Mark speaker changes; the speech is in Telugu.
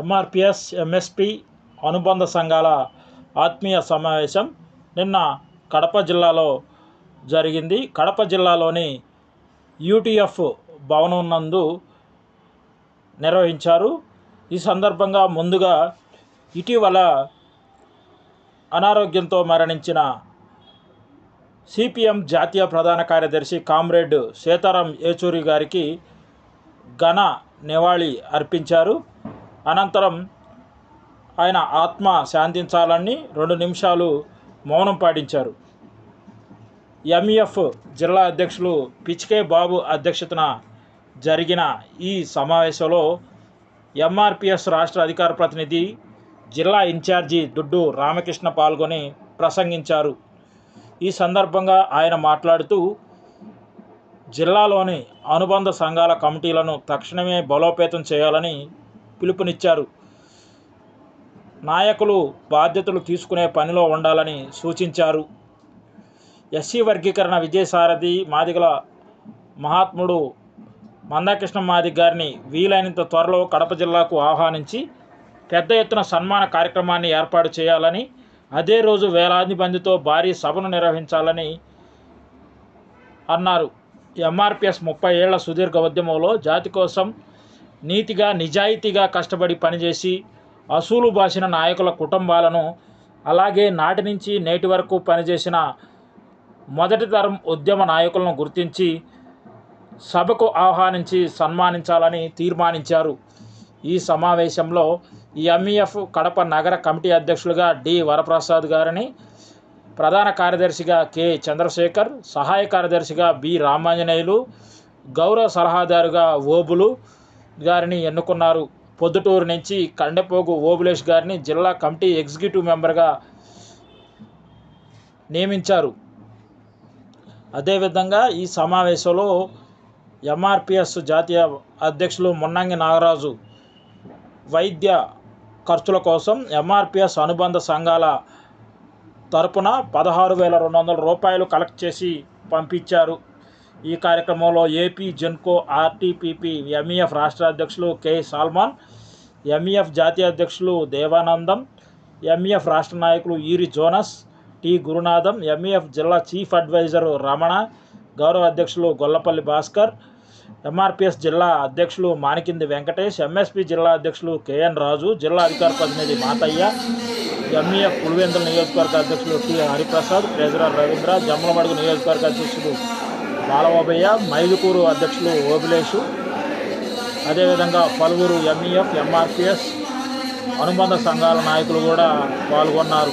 Speaker 1: ఎంఆర్పిఎస్ ఎంఎస్పి అనుబంధ సంఘాల ఆత్మీయ సమావేశం నిన్న కడప జిల్లాలో జరిగింది. కడప జిల్లాలోని యూటీఎఫ్ భవనం నందు నిర్వహించారు. ఈ సందర్భంగా ముందుగా ఇటీవల అనారోగ్యంతో మరణించిన సిపిఎం జాతీయ ప్రధాన కార్యదర్శి కామ్రేడ్ సీతారాం ఏచూరి గారికి ఘన నివాళి అర్పించారు. అనంతరం ఆయన ఆత్మ శాంతించాలని రెండు నిమిషాలు మౌనం పాటించారు. ఎంఈఎఫ్ జిల్లా అధ్యక్షులు పిచ్కే బాబు అధ్యక్షతన జరిగిన ఈ సమావేశంలో ఎంఆర్పిఎస్ రాష్ట్ర అధికార ప్రతినిధి జిల్లా ఇన్ఛార్జి దుడ్డు రామకృష్ణ పాల్గొని ప్రసంగించారు. ఈ సందర్భంగా ఆయన మాట్లాడుతూ జిల్లాలోని అనుబంధ సంఘాల కమిటీలను తక్షణమే బలోపేతం చేయాలని పిలుపునిచ్చారు. నాయకులు బాధ్యతలు తీసుకునే పనిలో ఉండాలని సూచించారు. ఎస్సీ వర్గీకరణ విజయసారథి మాదిగల మహాత్ముడు మందాకృష్ణ మాదిగ గారిని వీలైనంత త్వరలో కడప జిల్లాకు ఆహ్వానించి పెద్ద ఎత్తున సన్మాన కార్యక్రమాన్ని ఏర్పాటు చేయాలని అదే రోజు వేలాది మందితో భారీ సభను నిర్వహించాలని అన్నారు. ఎంఆర్పిఎస్ ముప్పై ఏళ్ళ సుదీర్ఘ ఉద్యమంలో జాతి కోసం నీతిగా నిజాయితీగా కష్టపడి పనిచేసి అసూలు బాసిన నాయకుల కుటుంబాలను అలాగే నాటి నుంచి నేటి వరకు పనిచేసిన మొదటి తరం ఉద్యమ నాయకులను గుర్తించి సభకు ఆహ్వానించి సన్మానించాలని తీర్మానించారు. ఈ సమావేశంలో ఎంఈఎఫ్ కడప నగర కమిటీ అధ్యక్షులుగా డి. వరప్రసాద్ గారిని ప్రధాన కార్యదర్శిగా కె. చంద్రశేఖర్ సహాయ కార్యదర్శిగా బి. రామాంజనేయులు గౌరవ సలహాదారుగా ఓబులు గారిని ఎన్నుకున్నారు. పొద్దుటూరు నుంచి కండెపోగు ఓబులేష్ గారిని జిల్లా కమిటీ ఎగ్జిక్యూటివ్ మెంబర్గా నియమించారు. అదేవిధంగా ఈ సమావేశంలో ఎంఆర్పిఎస్ జాతీయ అధ్యక్షులు మున్నంగి నాగరాజు వైద్య ఖర్చుల కోసం ఎంఆర్పిఎస్ అనుబంధ సంఘాల తరపున పదహారు వేల రెండు వందల రూపాయలు కలెక్ట్ చేసి పంపించారు. ఈ కార్యక్రమంలో ఏపీ జెన్కో ఆర్టీపీపీ ఎంఈఎఫ్ రాష్ట్ర అధ్యక్షులు కె. సాల్మాన్ ఎంఈఎఫ్ జాతీయ అధ్యక్షులు దేవానందం ఎంఈఎఫ్ రాష్ట్ర నాయకులు Eeri Jonas T. Gurunatham MEF జిల్లా చీఫ్ అడ్వైజర్ రమణ గౌరవ అధ్యక్షులు గొల్లపల్లి భాస్కర్ ఎంఆర్పిఎస్ జిల్లా అధ్యక్షులు మానికింది వెంకటేష్ ఎంఎస్పి జిల్లా అధ్యక్షులు కెఎన్ రాజు జిల్లా అధికార ప్రతినిధి మాతయ్య ఎంఈఎఫ్ పులివెందుల నియోజకవర్గ అధ్యక్షులు టి. హరిప్రసాద్ ట్రెజరర్ రవీంద్ర జమ్మలమడుగు నియోజకవర్గ అధ్యక్షులు బాలబాబయ్య మైదుకూరు అధ్యక్షులు ఓబిలేషు. అదేవిధంగా పలువురు ఎంఈఎఫ్ ఎంఆర్పిఎస్ అనుబంధ సంఘాల నాయకులు కూడా పాల్గొన్నారు.